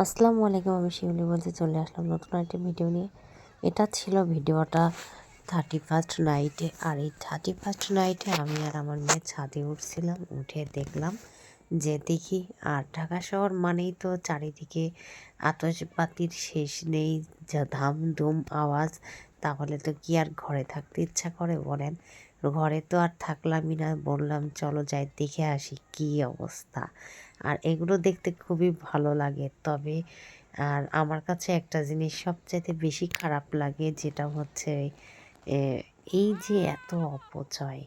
আসসালামু আলাইকুম, আমি শিউলি বলতে চলে আসলাম নতুন একটা ভিডিও নিয়ে। এটা ছিল ভিডিওটা থার্টি ফার্স্ট নাইটে আর এই থার্টি ফার্স্ট নাইটে আমি আর আমার মেয়ে ছাদে উঠছিলাম, উঠে দেখলাম যে দেখি আর ঢাকা শহর মানেই তো চারিদিকে আতসবাতির শেষ নেই, যা ধাম ধুম আওয়াজ। তাহলে তো কি আর ঘরে থাকতে ইচ্ছা করে বলেন? ঘরে তো আর থাকলামই না। বললাম, চলো যাই, দেখে আসি কি অবস্থা। আর এগুলো দেখতে খুবই ভালো লাগে। তবে আর আমার কাছে একটা জিনিস সবচাইতে বেশি খারাপ লাগে, যেটা হচ্ছে এই যে এত অপচয়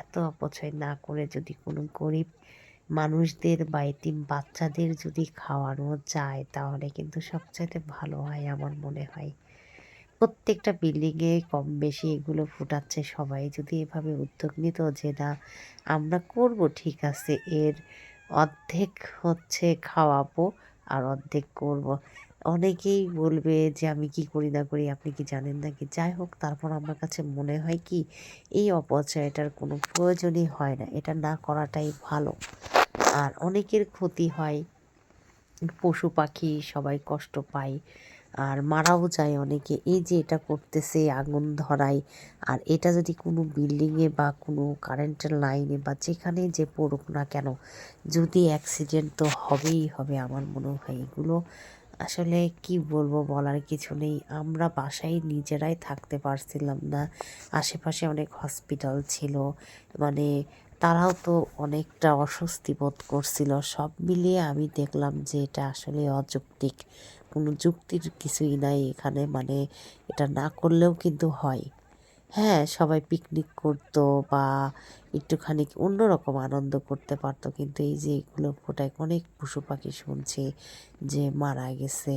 এত অপচয় না করে যদি কোনো গরিব মানুষদের বা এতিম বাচ্চাদের যদি খাওয়ানো যায়, তাহলে কিন্তু সবচাইতে ভালো হয় আমার মনে হয়। প্রত্যেকটা বিল্ডিংয়ে কম বেশি এগুলো ফুটাচ্ছে সবাই। যদি এভাবে উদ্যোগ নিত যে, না, আমরা করব, ঠিক আছে, এর অর্ধেক হচ্ছে খাওয়াবো আর অর্ধেক করব। অনেকেই বলবে যে, আমি কি করি না করি, আপনি কি জানেন না কি? যাই হোক, তারপর আমার কাছে মনে হয় কি, এই অপচয়টার কোনো প্রয়োজনই হয় না। এটা না করাটাই ভালো। আর অনেকের ক্ষতি হয়, পশু পাখি সবাই কষ্ট পায়। আর মারাও যায় অনেকে। এই যে এটা করতেছে, আগুন ধরায়, আর এটা যদি কোনো বিল্ডিংয়ে বা কোনো কারেন্টের লাইনে বা যেখানে যে পড়ুক না কেন, যদি অ্যাক্সিডেন্ট তো হবেই হবে আমার মনে হয় এগুলো। আসলে কি বলব বলার কিছু নেই, আমরা বাসায় নিজেরাই থাকতে পারছিলাম না। আশেপাশে অনেক হসপিটাল ছিল মানে তারাও তো অনেকটা অস্বস্তি বোধ করছিল। সব মিলিয়ে আমি দেখলাম যে এটা আসলে অযৌক্তিক। কোনো যুক্তির কিছুই নাই এখানে মানে এটা না করলেও কিন্তু হয়। হ্যাঁ সবাই পিকনিক করতো বা একটুখানি অন্যরকম আনন্দ করতে পারতো। কিন্তু এই যে এগুলো ফোটায়, অনেক পশু পাখি শুনছে যে মারা গেছে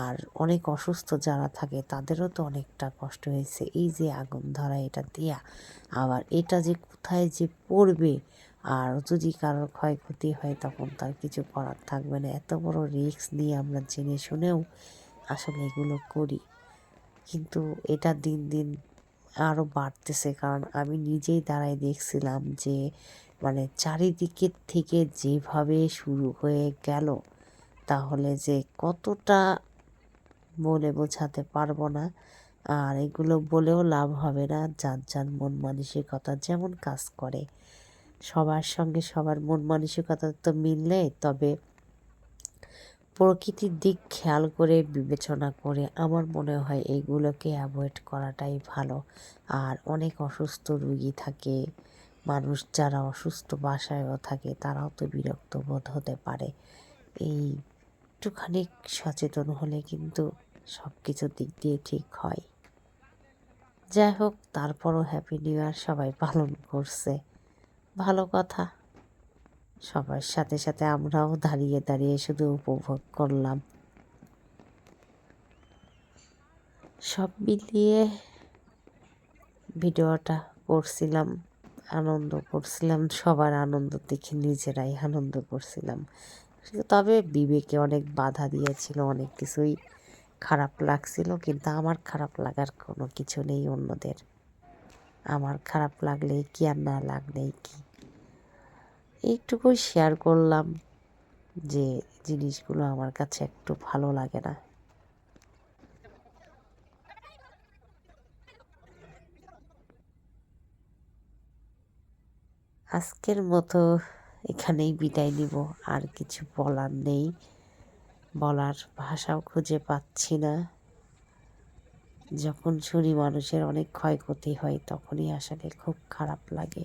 আর অনেক অসুস্থ যারা থাকে তাদেরও তো অনেকটা কষ্ট হয়েছে। এই যে আগুন ধরা, এটা দেয়া আবার এটা যে কোথায় যে পড়বে আর যদি কারোর ক্ষয়ক্ষতি হয় তখন তার কিছু করার থাকবে না। এত বড় রিস্ক নিয়ে আমরা জেনে শুনেও আসলে এগুলো করি। কিন্তু এটা দিন দিন আরও বাড়তেছে। কারণ আমি নিজেই দাঁড়ায় দেখছিলাম যে মানে চারিদিকের থেকে যেভাবে শুরু হয়ে গেল, তাহলে যে কতটা বলে বোঝাতে পারব না। আর এগুলো বলেও লাভ হবে না। যার যার মন মানসিকতা যেমন কাজ করে, সবার সঙ্গে সবার মন মানসিকতা তো মিললে তবে প্রকৃতির দিক খেয়াল করে বিবেচনা করে আমার মনে হয় এইগুলোকে অ্যাভয়েড করাটাই ভালো। আর অনেক অসুস্থ রুগী থাকে, মানুষ যারা অসুস্থ বাসায়ও থাকে তারাও তো বিরক্ত বোধ হতে পারে। এই একটুখানি সচেতন হলে কিন্তু সব কিছুর দিক দিয়ে ঠিক হয়। যাই হোক, তারপরও হ্যাপি নিউ ইয়ার সবাই পালন করছে। ভালো কথা। সবার সাথে সাথে আমরাও দাঁড়িয়ে দাঁড়িয়ে শুধু উপভোগ করলাম। সব মিলিয়ে ভিডিওটা করছিলাম, আনন্দ করছিলাম, সবার আনন্দ দেখে নিজেরাই আনন্দ করছিলাম। তবে বিবেকে অনেক বাধা দিয়েছিল, অনেক কিছুই খারাপ লাগছিল, কিন্তু আমার খারাপ লাগার কোনো কিছু নেই অন্যদের। আমার খারাপ লাগলেই কি আর না লাগলেই কি? এইটুকুই শেয়ার করলাম যে জিনিসগুলো আমার কাছে একটু ভালো লাগে না। আজকের মতো এখানেই বিদায় নিব, আর কিছু বলার নেই। বলার ভাষাও খুঁজে পাচ্ছি না। যখন শুনি মানুষের অনেক ক্ষয়ক্ষতি হয়, তখনই আসলে খুব খারাপ লাগে।